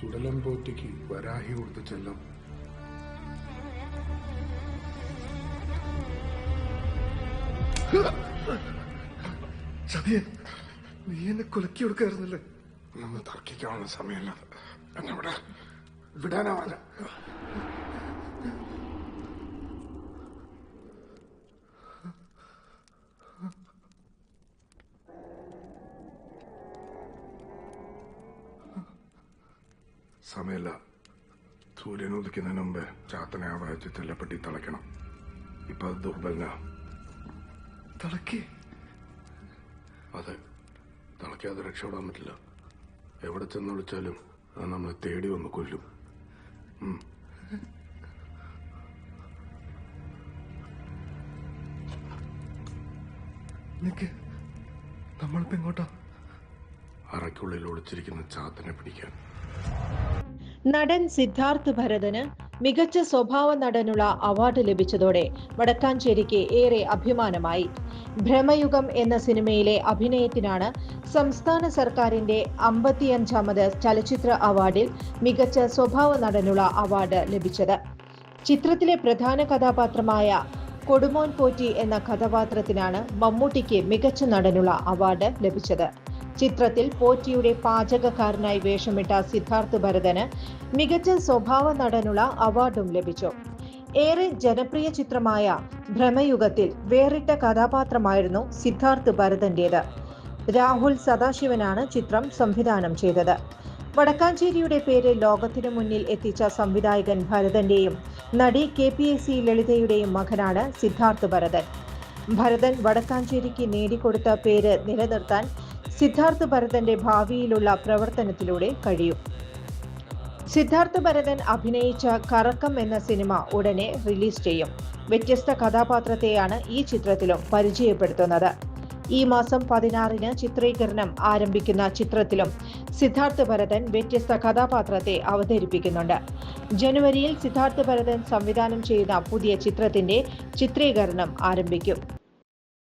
ചുടലം പോറ്റിക്ക് വരാഹി കൊടുത്ത ചെല്ലാം. ചതിയൻ നീ എന്നെ കൊലക്കി കൊടുക്കായിരുന്നല്ലേ? നമ്മൾ തർക്കിക്കാനുള്ള സമയമല്ല. എന്നെ വിടാ. വിടാനാ സമയമില്ല സൂര്യൻ ഉദിക്കുന്നതിന് മുമ്പ് ചാത്തനെ ആ വായിച്ച് ചെല്ലപ്പെട്ടി തളയ്ക്കണം. ഇപ്പൊ അത് ദുർബലന. തളക്കേ? അതെ. തളയ്ക്കാതെ രക്ഷപ്പെടാൻ പറ്റില്ല. എവിടെ ചെന്ന് വിളിച്ചാലും അത് നമ്മളെ തേടി വന്ന് കൊല്ലും. നിക്ക് നമ്മളിപ്പോ എങ്ങോട്ടാ? അറയ്ക്കുള്ളിൽ ഒളിച്ചിരിക്കുന്ന ചാത്തനെ പിടിക്കാൻ. നടൻ സിദ്ധാർത്ഥ് ഭരതന് മികച്ച സ്വഭാവ നടനുള്ള അവാർഡ് ലഭിച്ചതോടെ വടക്കാഞ്ചേരിക്ക് ഏറെ അഭിമാനമായി. ഭ്രമയുഗം എന്ന സിനിമയിലെ അഭിനയത്തിനാണ് സംസ്ഥാന സർക്കാരിന്റെ അമ്പത്തിയഞ്ചാമത് ചലച്ചിത്ര അവാർഡിൽ മികച്ച സ്വഭാവ നടനുള്ള അവാർഡ് ലഭിച്ചത്. ചിത്രത്തിലെ പ്രധാന കഥാപാത്രമായ കൊടുമോൻ പോറ്റി എന്ന കഥാപാത്രത്തിനാണ് മമ്മൂട്ടിക്ക് മികച്ച നടനുള്ള അവാർഡ് ലഭിച്ചത്. ചിത്രത്തിൽ പോറ്റിയുടെ പാചകക്കാരനായി വേഷമിട്ട സിദ്ധാർത്ഥ് ഭരതന് മികച്ച സ്വഭാവ നടനുള്ള അവാർഡും ലഭിച്ചു. ഏറെ ജനപ്രിയ ചിത്രമായ ഭ്രമയുഗത്തിൽ വേറിട്ട കഥാപാത്രമായിരുന്നു സിദ്ധാർത്ഥ് ഭരതന്റേത്. രാഹുൽ സദാശിവനാണ് ചിത്രം സംവിധാനം ചെയ്തത്. വടക്കാഞ്ചേരിയുടെ പേര് ലോകത്തിനു മുന്നിൽ എത്തിച്ച സംവിധായകൻ ഭരതന്റെയും നടി കെ പി എസ് സി ലളിതയുടെയും മകനാണ് സിദ്ധാർത്ഥ് ഭരതൻ. ഭരതൻ വടക്കാഞ്ചേരിക്ക് നേടിക്കൊടുത്ത പേര് നിലനിർത്താൻ സിദ്ധാർത്ഥ് ഭരതന്റെ ഭാവിയിലുള്ള പ്രവർത്തനത്തിലൂടെ കഴിയും. സിദ്ധാർത്ഥ ഭരതൻ അഭിനയിച്ച കറക്കം എന്ന സിനിമ ഉടനെ റിലീസ് ചെയ്യും. വ്യത്യസ്ത കഥാപാത്രത്തെയാണ് ഈ ചിത്രത്തിലും പരിചയപ്പെടുത്തുന്നത്. ഈ മാസം പതിനാറിന് ചിത്രീകരണം ആരംഭിക്കുന്ന ചിത്രത്തിലും സിദ്ധാർത്ഥ ഭരതൻ വ്യത്യസ്ത കഥാപാത്രത്തെ അവതരിപ്പിക്കുന്നുണ്ട്. ജനുവരിയിൽ സിദ്ധാർത്ഥ ഭരതൻ സംവിധാനം ചെയ്യുന്ന പുതിയ ചിത്രത്തിന്റെ ചിത്രീകരണം ആരംഭിക്കും.